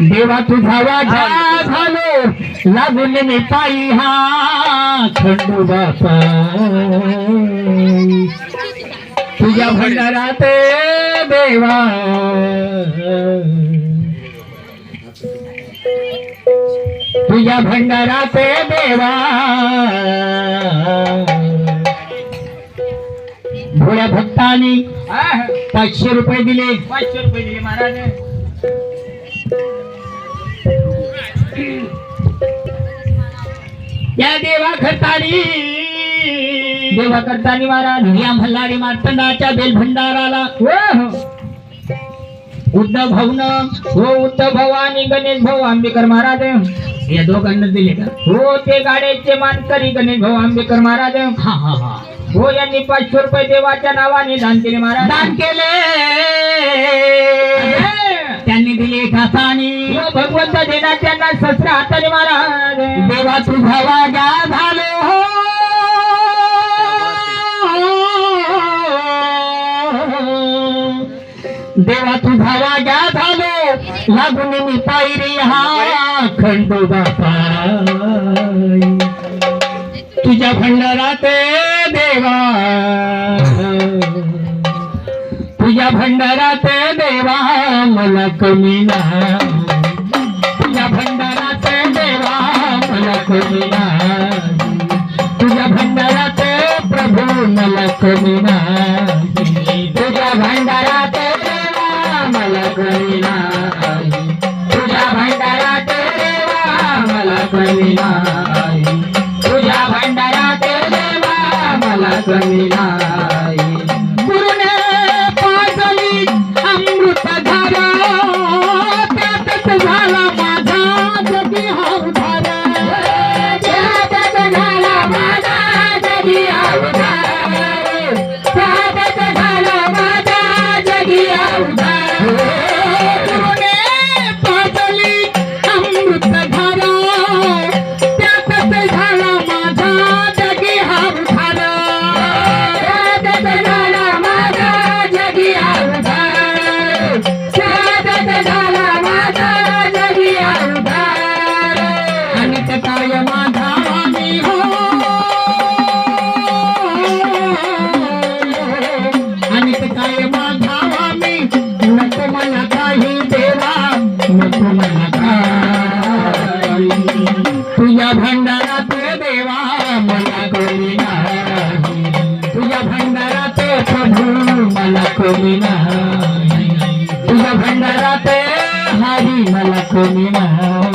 देवा तुझा वाजा झालो. लागून मी पायी हा खंडू बापा. तुझ्या भंडारात देवा. तुझ्या भंडारात देवा. भोळ्या भक्तानी पाचशे रुपये दिले. पाचशे रुपये दिले महाराज. या देवा खतानी देवा करतानी महाराज या मल्हारी मार्तंडाच्या बेल भंडाराला हो उद्धव भाऊन हो उद्धव भाऊ आणि गणेश भाऊ आंबेकर महाराज. या दोघांना दिले का? हो ते गाड्याचे मानकरी गणेश भाऊ आंबेकर महाराज. हा हा हा. हो यांनी पाचशे रुपये देवाच्या नावाने दान केले महाराज. दान केले. त्यांनी दिले हो भगवंत देणार त्यांना शस्त्र हाताने मारा देवा तुझा वागा झालो हो. देवा तुझा वागा झालो. लागून मी पायरी हा खंडो बापा तुझ्या भंडारात देवा. तुझ्या भंडारात देवा मला कमी नाही. कमी ना तुझ्या भंडारात प्रभू मला कमी नाही. तुझ्या भंडारात मला कमी नाही. तुझ्या भंडारात मला कमी नाही. तुझ्या भंडारात मला कमी नाही. Yeah. कोणी नाही तुझ्या भंडारात हरी मला कोणी नाही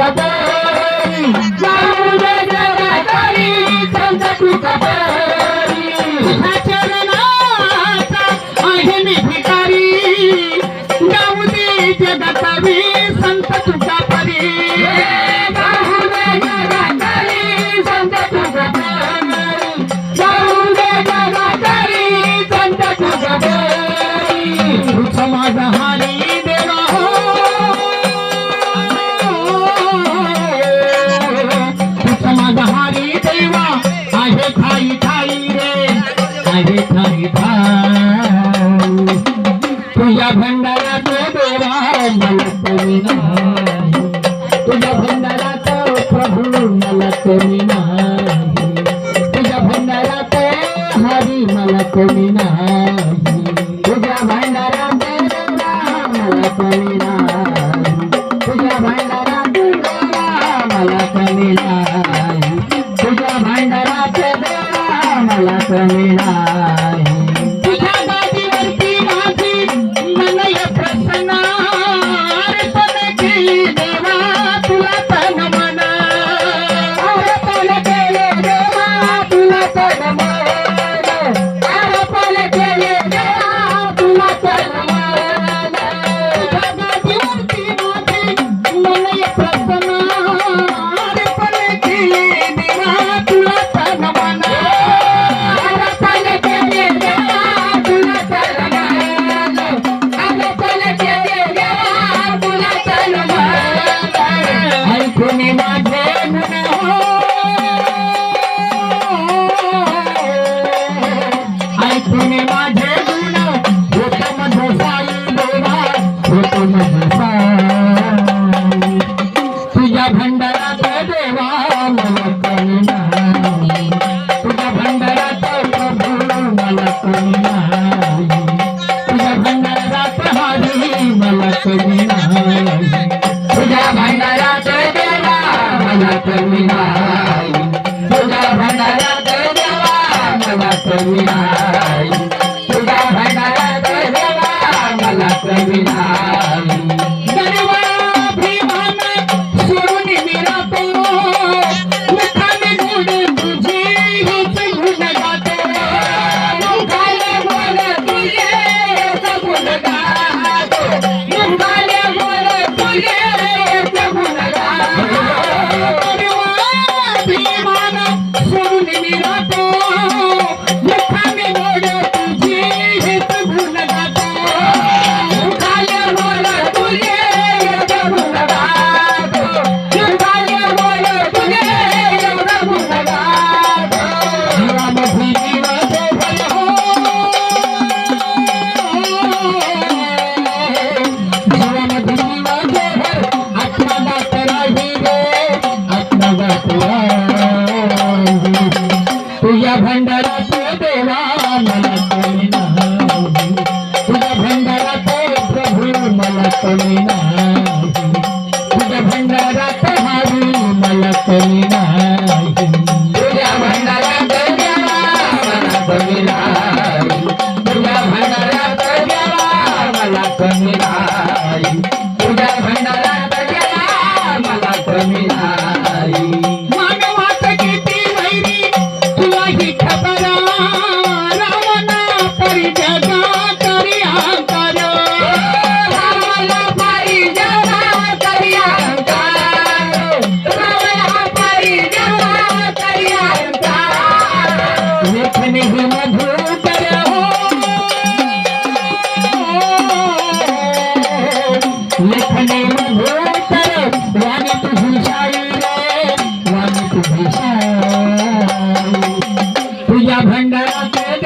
संत जाऊ दे जगतरी संत तुका हरी नाही तुझ्या भंडारात मला कमी नाही तुझ्या भंडारात मला कमी नाही तुझ्या भंडारात देवा मला कमी नाही मला कमी नाही तुझ्या भंडारात हरी मला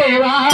Hey,